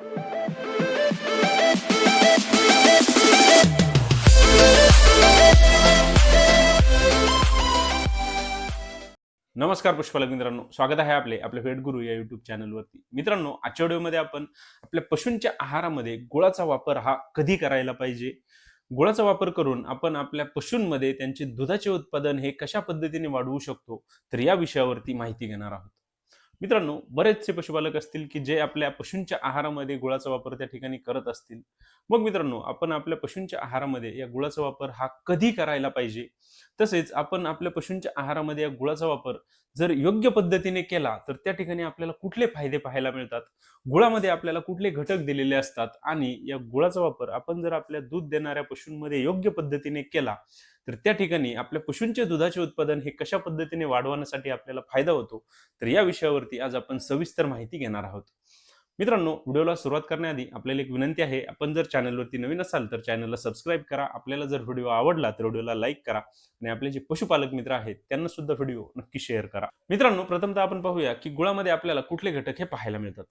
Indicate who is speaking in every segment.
Speaker 1: नमस्कार पुष्पालक मित्रांनो. स्वागत आहे आपले आपल्या वेट गुरु या युट्यूब चॅनलवरती मित्रांनो आजच्या व्हिडिओमध्ये आपण आपल्या पशूंच्या आहारामध्ये गुळाचा वापर हा कधी करायला पाहिजे? गुळाचा वापर करून आपण आपल्या पशूंमध्ये त्यांचे दुधाचे उत्पादन हे कशा पद्धतीने वाढवू शकतो? तर या विषयावरती माहिती घेणार आहोत. मित्रांनो बरेचसे पशुपालक असतील की जे आपल्या पशूंच्या आहारामध्ये गुळाचा वापर त्या ठिकाणी करत असतील. मग मित्रांनो आपण आपल्या पशूंच्या आहारामध्ये या गुळाचा वापर हा कधी करायला पाहिजे? तसेच आपण आपल्या पशूंच्या आहारामध्ये या गुळाचा वापर जर योग्य पद्धतीने केला तर त्या ठिकाणी आपल्याला कुठले फायदे पाहायला मिळतात? गुळामध्ये आपल्याला कुठले घटक दिलेले असतात? आणि या गुळाचा वापर आपण जर आपल्या दूध देणाऱ्या पशूंमध्ये योग्य पद्धतीने केला तर त्या ठिकाणी आपल्या पशूंचे दुधाचे उत्पादन हे कशा पद्धतीने वाढवण्यासाठी आपल्याला फायदा होतो? तर या विषयावरती आज आपण सविस्तर माहिती घेणार आहोत. मित्रांनो व्हिडिओला सुरुवात करण्याआधी आपल्याला एक विनंती आहे आपण जर चॅनलवरती नवीन असाल तर चॅनलला सबस्क्राईब करा. आपल्याला जर व्हिडिओ आवडला तर व्हिडिओला लाईक करा आणि आपले जे पशुपालक मित्र आहेत त्यांना सुद्धा व्हिडिओ नक्की शेअर करा. मित्रांनो प्रथमतः आपण पाहूया की गुळामध्ये आपल्याला कुठले घटक हे पाहायला मिळतात?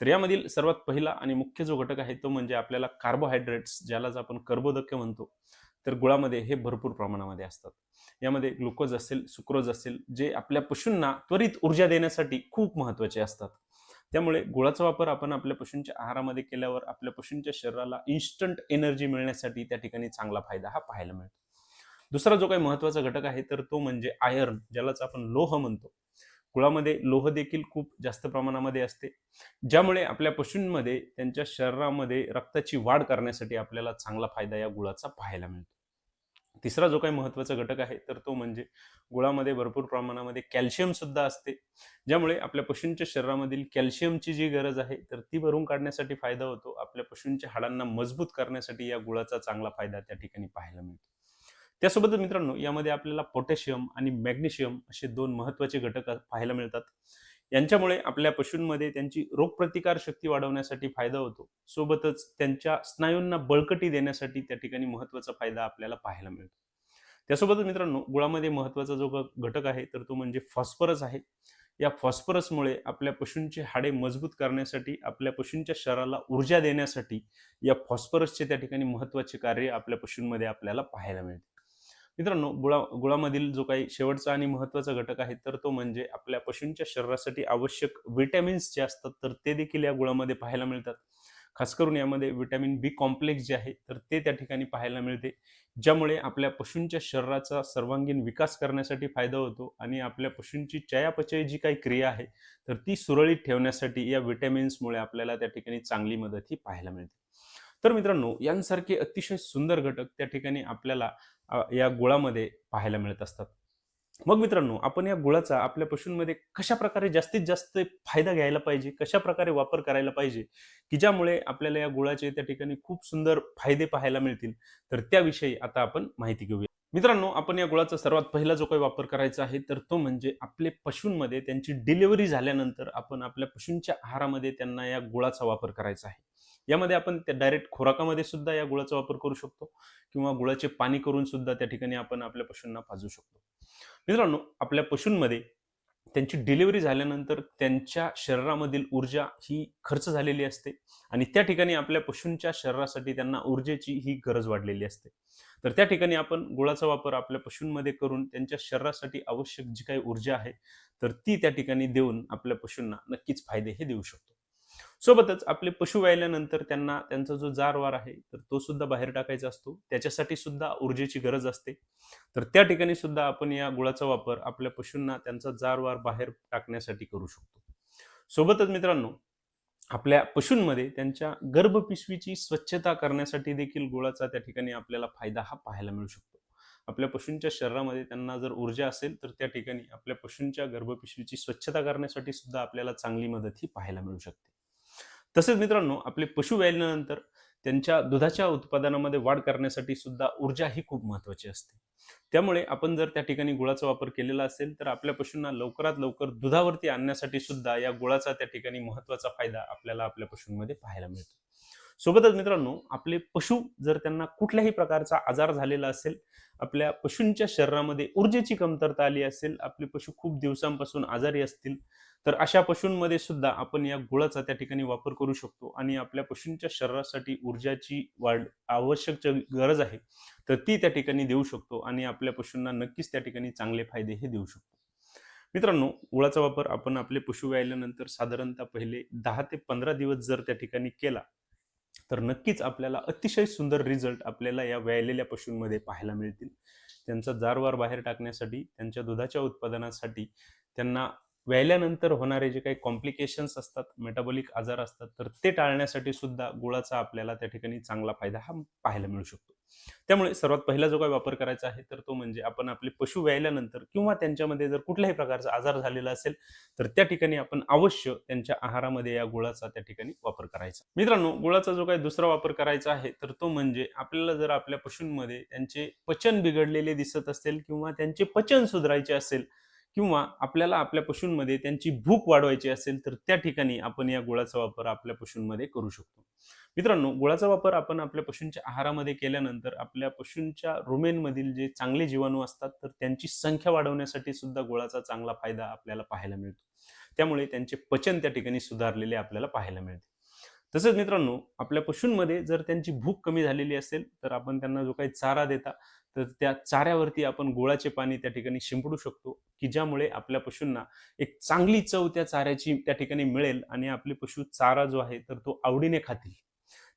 Speaker 1: तर यामधील सर्वात पहिला आणि मुख्य जो घटक आहे तो म्हणजे आपल्याला कार्बोहायड्रेट्स ज्यालाच आपण कर्बोदक म्हणतो. तर गुळामध्ये हे भरपूर प्रमाणामध्ये असतात. यामध्ये ग्लुकोज असेल सुक्रोज असेल जे आपल्या पशूंना त्वरित ऊर्जा देण्यासाठी खूप महत्त्वाचे असतात. त्यामुळे गुळाचा वापर आपण आपल्या पशूंच्या आहारामध्ये केल्यावर आपल्या पशूंच्या शरीराला इन्स्टंट एनर्जी मिळण्यासाठी त्या ठिकाणी चांगला फायदा हा पाहायला मिळतो. दुसरा जो काही महत्त्वाचा घटक आहे तर तो म्हणजे आयर्न ज्यालाच आपण लोह म्हणतो. गुळामध्ये लोह देखील खूप जास्त प्रमाणामध्ये असते ज्यामुळे आपल्या पशूंमध्ये त्यांच्या शरीरामध्ये रक्ताची वाढ करण्यासाठी आपल्याला चांगला फायदा या गुळाचा पाहायला मिळतो. तिसरा जो काही महत्त्वाचा घटक आहे तर तो म्हणजे गुळामध्ये भरपूर प्रमाणामध्ये कॅल्शियम सुद्धा असते. ज्यामुळे आपल्या पशूंच्या शरीरामधील कॅल्शियमची जी गरज आहे तर ती भरून काढण्यासाठी फायदा होतो. आपल्या पशूंच्या हाडांना मजबूत करण्यासाठी या गुळाचा चांगला फायदा त्या ठिकाणी पाहायला मिळतो. त्यासोबतच मित्रांनो यामध्ये आपल्याला पोटॅशियम आणि मॅग्नेशियम असे दोन महत्त्वाचे घटक पाहायला मिळतात. यांच्यामुळे आपल्या पशूंमध्ये त्यांची रोगप्रतिकार शक्ती वाढवण्यासाठी फायदा होतो. सोबतच त्यांच्या स्नायूंना बळकटी देण्यासाठी त्या ठिकाणी महत्त्वाचा फायदा आपल्याला पाहायला मिळतो. त्यासोबतच मित्रांनो गुळामध्ये महत्त्वाचा जो घटक आहे तर तो म्हणजे फॉस्फरस आहे. या फॉस्फरसमुळे आपल्या पशूंची हाडे मजबूत करण्यासाठी आपल्या पशूंच्या शरीराला ऊर्जा देण्यासाठी या फॉस्फरसचे त्या ठिकाणी महत्त्वाचे कार्य आपल्या पशूंमध्ये आपल्याला पाहायला मिळते. मित्रांनो गुळा गुळामधील जो काही शेवटचा आणि महत्त्वाचा घटक आहे तर तो म्हणजे आपल्या पशूंच्या शरीरासाठी आवश्यक विटॅमिन्स जे असतात तर ते देखील या गुळामध्ये पाहायला मिळतात. खास करून यामध्ये विटॅमिन बी कॉम्प्लेक्स जे आहे तर ते त्या ठिकाणी पाहायला मिळते. ज्यामुळे आपल्या पशूंच्या शरीराचा सर्वांगीण विकास करण्यासाठी फायदा होतो आणि आपल्या पशूंची चयापचय जी काही क्रिया आहे तर ती सुरळीत ठेवण्यासाठी या विटॅमिन्समुळे आपल्याला त्या ठिकाणी चांगली मदत ही पाहायला मिळते. तर मित्रांनो यांसारखे अतिशय सुंदर घटक त्या ठिकाणी आपल्याला या गुळामध्ये पाहायला मिळत असतात. मग मित्रांनो आपण या गुळाचा आपल्या पशूंमध्ये कशा प्रकारे जास्तीत जास्त फायदा घ्यायला पाहिजे? कशा प्रकारे वापर करायला पाहिजे? की ज्यामुळे आपल्याला या गुळाचे त्या ठिकाणी खूप सुंदर फायदे पाहायला मिळतील? तर त्याविषयी आता आपण माहिती घेऊया. मित्रांनो आपण या गुळाचा सर्वात पहिला जो काही वापर करायचा आहे तर तो म्हणजे आपले पशूंमध्ये त्यांची डिलिव्हरी झाल्यानंतर आपण आपल्या पशूंच्या आहारामध्ये त्यांना या गुळाचा वापर करायचा आहे. यामध्ये आपण त्या डायरेक्ट खोराकामध्ये सुद्धा या गुळाचा वापर करू शकतो किंवा गुळाचे पाणी करून सुद्धा त्या ठिकाणी आपण आपल्या पशूंना पाजू शकतो. मित्रांनो आपल्या पशूंमध्ये त्यांची डिलिव्हरी झाल्यानंतर त्यांच्या शरीरामधील ऊर्जा ही खर्च झालेली असते आणि त्या ठिकाणी आपल्या पशूंच्या शरीरासाठी त्यांना ऊर्जेची ही गरज वाढलेली असते. तर त्या ठिकाणी आपण गुळाचा वापर आपल्या पशूंमध्ये करून त्यांच्या शरीरासाठी आवश्यक जी काही ऊर्जा आहे तर ती त्या ठिकाणी देऊन आपल्या पशूंना नक्कीच फायदे हे देऊ शकतो. सोबतच आपले पशु व्यायल्यानंतर त्यांना त्यांचा जो जारवार आहे तर तो सुद्धा बाहेर टाकायचा असतो. त्याच्यासाठी सुद्धा ऊर्जेची गरज असते. तर त्या ठिकाणी सुद्धा आपण या गुळाचा वापर आपल्या पशूंना त्यांचा जारवार बाहेर टाकण्यासाठी करू शकतो. सोबतच मित्रांनो आपल्या पशूंमध्ये त्यांच्या गर्भपिशवीची स्वच्छता करण्यासाठी देखील गुळाचा त्या ठिकाणी आपल्याला फायदा हा पाहायला मिळू शकतो. आपल्या पशूंच्या शरीरामध्ये त्यांना जर ऊर्जा असेल तर त्या ठिकाणी आपल्या पशूंच्या गर्भपिशवीची स्वच्छता करण्यासाठी सुद्धा आपल्याला चांगली मदत ही पाहायला मिळू शकते. तसेच मित्रांनो आपले पशु व्यायल्यानंतर त्यांच्या दुधाच्या उत्पादनामध्ये वाढ करण्यासाठी सुद्धा ऊर्जा ही खूप महत्वाची असते. त्यामुळे आपण जर त्या ठिकाणी गुळाचा वापर केलेला असेल तर आपल्या पशूंना लवकरात लवकर दुधावरती आणण्यासाठी सुद्धा या गुळाचा त्या ठिकाणी महत्त्वाचा फायदा आपल्याला आपल्या पशूंमध्ये पाहायला मिळतो. सोबतच मित्रांनो आपले पशु जर त्यांना कुठल्याही प्रकारचा आजार झालेला असेल आपल्या पशूंच्या शरीरामध्ये ऊर्जेची कमतरता आली असेल आपले पशु खूप दिवसांपासून आजारी असतील तर अशा पशूंमध्ये सुद्धा आपण या गुळाचा त्या ठिकाणी वापर करू शकतो आणि आपल्या पशूंच्या शरीरासाठी ऊर्जाची वाढ आवश्यक गरज आहे तर ती त्या ठिकाणी देऊ शकतो आणि आपल्या पशूंना नक्कीच त्या ठिकाणी चांगले फायदे हे देऊ शकतो. मित्रांनो गुळाचा वापर आपण आपले पशु व्यायल्यानंतर साधारणतः पहिले दहा ते पंधरा दिवस जर त्या ठिकाणी केला तर नक्कीच आपल्याला अतिशय सुंदर रिझल्ट आपल्याला या व्यायलेल्या पशूंमध्ये पाहायला मिळतील. त्यांचा जारवार बाहेर टाकण्यासाठी त्यांच्या दुधाच्या उत्पादनासाठी त्यांना व्यायल्यानंतर होणारे जे काही कॉम्प्लिकेशन्स असतात मेटाबॉलिक आजार असतात तर ते टाळण्यासाठी सुद्धा गुळाचा आपल्याला त्या ठिकाणी चांगला फायदा हा पाहायला मिळू शकतो. त्यामुळे सर्वात पहिला जो काही वापर करायचा आहे तर तो म्हणजे आपण आपले पशु व्यायल्यानंतर किंवा त्यांच्यामध्ये जर कुठल्याही प्रकारचा आजार झालेला असेल तर त्या ठिकाणी आपण अवश्य त्यांच्या आहारामध्ये या गुळाचा त्या ठिकाणी वापर करायचा. मित्रांनो गुळाचा जो काही दुसरा वापर करायचा आहे तर तो म्हणजे आपल्याला जर आपल्या पशूंमध्ये त्यांचे पचन बिघडलेले दिसत असेल किंवा त्यांचे पचन सुधारायचे असेल किंवा आपल्याला आपल्या पशूंमध्ये त्यांची भूक वाढवायची असेल तर त्या ठिकाणी आपण या गुळाचा वापर आपल्या पशूंमध्ये करू शकतो. मित्रांनो गुळाचा वापर आपण आपल्या पशूंच्या आहारामध्ये केल्यानंतर आपल्या पशूंच्या रुमेनमधील जे चांगले जीवाणू असतात तर त्यांची संख्या वाढवण्यासाठी सुद्धा गुळाचा चांगला फायदा आपल्याला पाहायला मिळतो. त्यामुळे त्यांचे पचन त्या ठिकाणी सुधारलेले आपल्याला पाहायला मिळते. तसंच मित्रांनो आपल्या पशूंमध्ये जर त्यांची भूक कमी झालेली असेल तर आपण त्यांना जो काही चारा देता तर त्या चाऱ्यावरती आपण गुळाचे पाणी त्या ठिकाणी शिंपडू शकतो की ज्यामुळे आपल्या पशूंना एक चांगली चव त्या चाऱ्याची त्या ठिकाणी मिळेल आणि आपले पशु चारा जो आहे तर तो आवडीने खातील.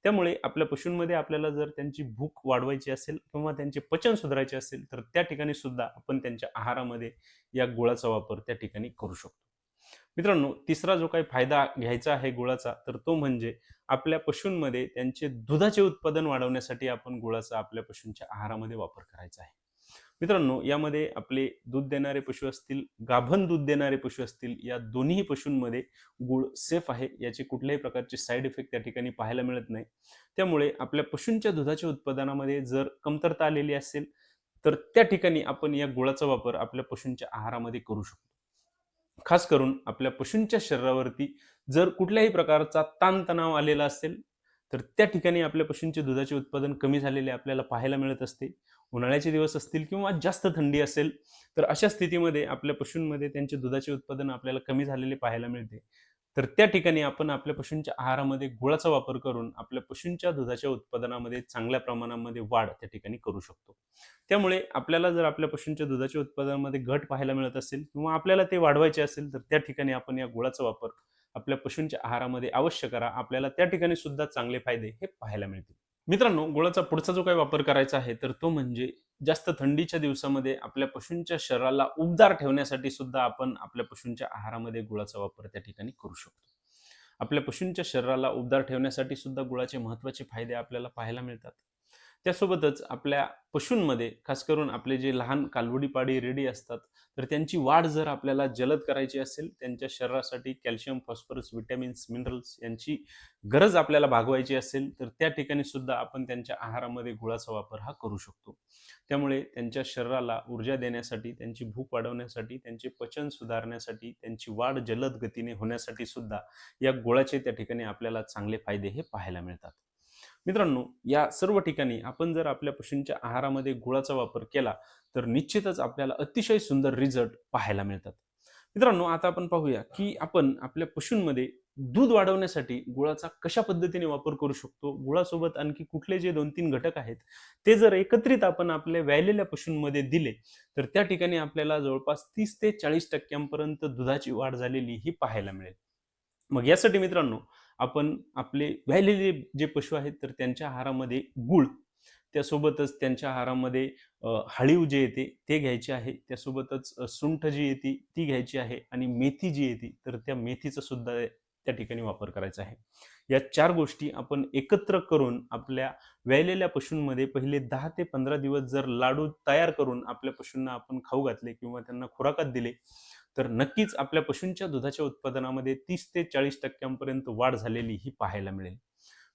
Speaker 1: त्यामुळे आपल्या पशूंमध्ये आपल्याला जर त्यांची भूक वाढवायची असेल किंवा त्यांचे पचन सुधारायचे असेल तर त्या ठिकाणी सुद्धा आपण त्यांच्या आहारामध्ये या गुळाचा वापर त्या ठिकाणी करू शकतो. मित्रांनो तिसरा जो काही फायदा घ्यायचा आहे गुळाचा तर तो म्हणजे आपल्या पशूंमध्ये त्यांचे दुधाचे उत्पादन वाढवण्यासाठी आपण गुळाचा आपल्या पशूंच्या आहारामध्ये वापर करायचा आहे. मित्रांनो यामध्ये आपले दूध देणारे पशु असतील गाभण दूध देणारे पशु असतील या दोन्ही पशूंमध्ये गुळ सेफ आहे. याचे कुठल्याही प्रकारचे साईड इफेक्ट त्या ठिकाणी पाहायला मिळत नाही. त्यामुळे आपल्या पशूंच्या दुधाच्या उत्पादनामध्ये जर कमतरता आलेली असेल तर त्या ठिकाणी आपण या गुळाचा वापर आपल्या पशूंच्या आहारामध्ये करू शकतो. खास करून आपल्या पशूंच्या शरीरावरती जर कुठल्याही प्रकारचा ताणतणाव आलेला असेल तर त्या ठिकाणी आपल्या पशूंचे दुधाचे उत्पादन कमी झालेले आपल्याला पाहायला मिळत असते. उन्हाळ्याचे दिवस असतील किंवा जास्त थंडी असेल तर अशा स्थितीमध्ये आपल्या पशूंमध्ये त्यांचे दुधाचे उत्पादन आपल्याला कमी झालेले पाहायला मिळते. तर त्या ठिकाणी आपण आपल्या पशूंच्या आहारामध्ये गुळाचा वापर करून आपल्या पशूंच्या दुधाच्या उत्पादनामध्ये चांगल्या प्रमाणामध्ये वाढ त्या ठिकाणी करू शकतो. त्यामुळे आपल्याला जर आपल्या पशूंच्या दुधाच्या उत्पादनामध्ये घट पाहायला मिळत असेल किंवा आपल्याला ते वाढवायचे असेल तर त्या ठिकाणी आपण या गुळाचा वापर आपल्या पशूंच्या आहारामध्ये अवश्य करा. आपल्याला त्या ठिकाणी सुद्धा चांगले फायदे हे पाहायला मिळतील. मित्रांनो गुळाचा पुढचा जो काही वापर करायचा आहे तर तो म्हणजे जास्त थंडीच्या दिवसामध्ये आपल्या पशूंच्या शरीराला उबदार ठेवण्यासाठी सुद्धा आपण आपल्या पशूंच्या आहारामध्ये गुळाचा वापर त्या ठिकाणी करू शकतो. आपल्या पशूंच्या शरीराला उबदार ठेवण्यासाठी सुद्धा गुळाचे महत्त्वाचे फायदे आपल्याला पाहायला मिळतात. त्यासोबतच आपल्या पशूंमध्ये खास करून आपले जे लहान कालवडी पाडी रेडी असतात तर त्यांची वाढ जर आपल्याला जलद करायची असेल त्यांच्या शरीरासाठी कॅल्शियम फॉस्फरस विटॅमिन्स मिनरल्स यांची गरज आपल्याला भागवायची असेल तर त्या ठिकाणी सुद्धा आपण त्यांच्या आहारामध्ये गुळाचा वापर हा करू शकतो. त्यामुळे त्यांच्या शरीराला ऊर्जा देण्यासाठी त्यांची भूक वाढवण्यासाठी त्यांचे पचन सुधारण्यासाठी त्यांची वाढ जलद गतीने होण्यासाठी सुद्धा या गुळाचे त्या ठिकाणी आपल्याला चांगले फायदे हे पाहायला मिळतात. मित्रांनो या सर्व ठिकाणी आपण जर आपल्या पशूंच्या आहारामध्ये गुळाचा वापर केला तर निश्चितच आपल्याला अतिशय सुंदर रिझल्ट पाहायला मिळतात. मित्रांनो आता आपण पाहूया की आपण आपल्या पशूंमध्ये दूध वाढवण्यासाठी गुळाचा कशा पद्धतीने वापर करू शकतो? गुळासोबत आणखी कुठले जे दोन तीन घटक आहेत ते जर एकत्रित आपण आपल्या व्यायलेल्या पशूंमध्ये दिले तर त्या ठिकाणी आपल्याला जवळपास तीस ते चाळीस टक्क्यांपर्यंत दुधाची वाढ झालेली ही पाहायला मिळेल. मग यासाठी मित्रांनो आपण आपले व्यायलेले जे पशु आहेत तर त्यांच्या आहारामध्ये गुळ त्यासोबतच त्यांच्या आहारामध्ये हळीव जे येते ते घ्यायचे आहे. त्यासोबतच सुंठ जी येते ती घ्यायची आहे आणि मेथी जी येते तर त्या मेथीचा सुद्धा त्या ठिकाणी वापर करायचा आहे. या चार गोष्टी आपण एकत्र करून आपल्या व्यायलेल्या पशूंमध्ये पहिले दहा ते पंधरा दिवस जर लाडू तयार करून आपल्या पशूंना आपण खाऊ घातले किंवा त्यांना खुराकात दिले तर नक्कीच आपल्या पशूंच्या दुधाच्या उत्पादनामध्ये तीस ते चाळीस टक्क्यांपर्यंत वाढ झालेली ही पाहायला मिळेल.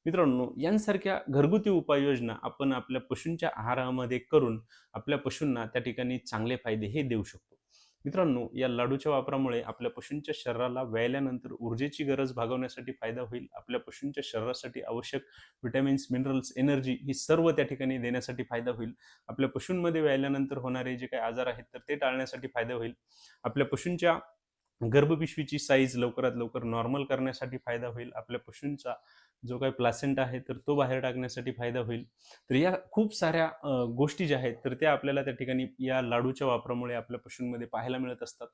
Speaker 1: मित्रांनो यांसारख्या घरगुती उपाययोजना आपण आपल्या पशूंच्या आहारामध्ये करून आपल्या पशूंना त्या ठिकाणी चांगले फायदे हे देऊ शकतो. मित्रांनो या लाडूच्या वापरामुळे आपल्या पशूंच्या शरीराला व्यायल्यानंतर ऊर्जेची गरज भागवण्यासाठी फायदा होईल. आपल्या पशूंच्या शरीरासाठी आवश्यक विटॅमिन्स मिनरल्स एनर्जी ही सर्व त्या ठिकाणी देण्यासाठी फायदा होईल. आपल्या पशूंमध्ये व्यायल्यानंतर होणारे जे काही आजार आहेत तर ते टाळण्यासाठी फायदा होईल. आपल्या पशूंच्या गर्भपिशवीची साईज लवकरात लवकर नॉर्मल करण्यासाठी फायदा होईल. आपल्या पशूंचा जो काही प्लासेंट आहे तर तो बाहेर टाकण्यासाठी फायदा होईल. तर या खूप साऱ्या गोष्टी ज्या आहेत तर त्या आपल्याला त्या ठिकाणी या लाडूच्या वापरामुळे आपल्या पशूंमध्ये पाहायला मिळत असतात.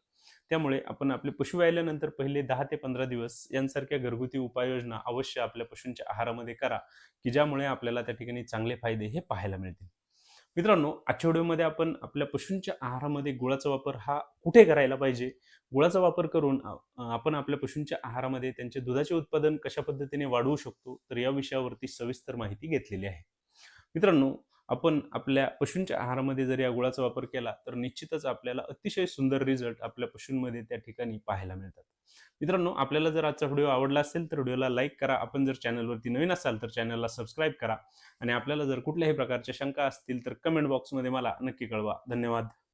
Speaker 1: त्यामुळे आपण आपले पशु व्यायल्यानंतर पहिले दहा ते पंधरा दिवस यांसारख्या घरगुती उपाययोजना अवश्य आपल्या पशूंच्या आहारामध्ये करा की ज्यामुळे आपल्याला त्या ठिकाणी चांगले फायदे हे पाहायला मिळतील. मित्रांनो आजच्या व्हिडिओमध्ये आपण आपल्या पशूंच्या आहारामध्ये गुळाचा वापर हा कुठे करायला पाहिजे? गुळाचा वापर करून आपण आपल्या पशूंच्या आहारामध्ये त्यांचे दुधाचे उत्पादन कशा पद्धतीने वाढवू शकतो? तर या विषयावरती सविस्तर माहिती घेतलेली आहे. मित्रांनो आपण आपल्या पशूंच्या आहारामध्ये जर या गुळाचा वापर केला तर निश्चितच आपल्याला अतिशय सुंदर रिझल्ट आपल्या पशूंमध्ये त्या ठिकाणी पाहायला मिळतात. मित्रांनो आपल्याला जर आजचा व्हिडिओ आवडला असेल तर व्हिडिओला लाईक करा. आपण जर चॅनलवरती नवीन असाल तर चॅनलला सबस्क्राईब करा. आणि आपल्याला जर कुठल्याही प्रकारच्या शंका असतील तर कमेंट बॉक्समध्ये मला नक्की कळवा. धन्यवाद.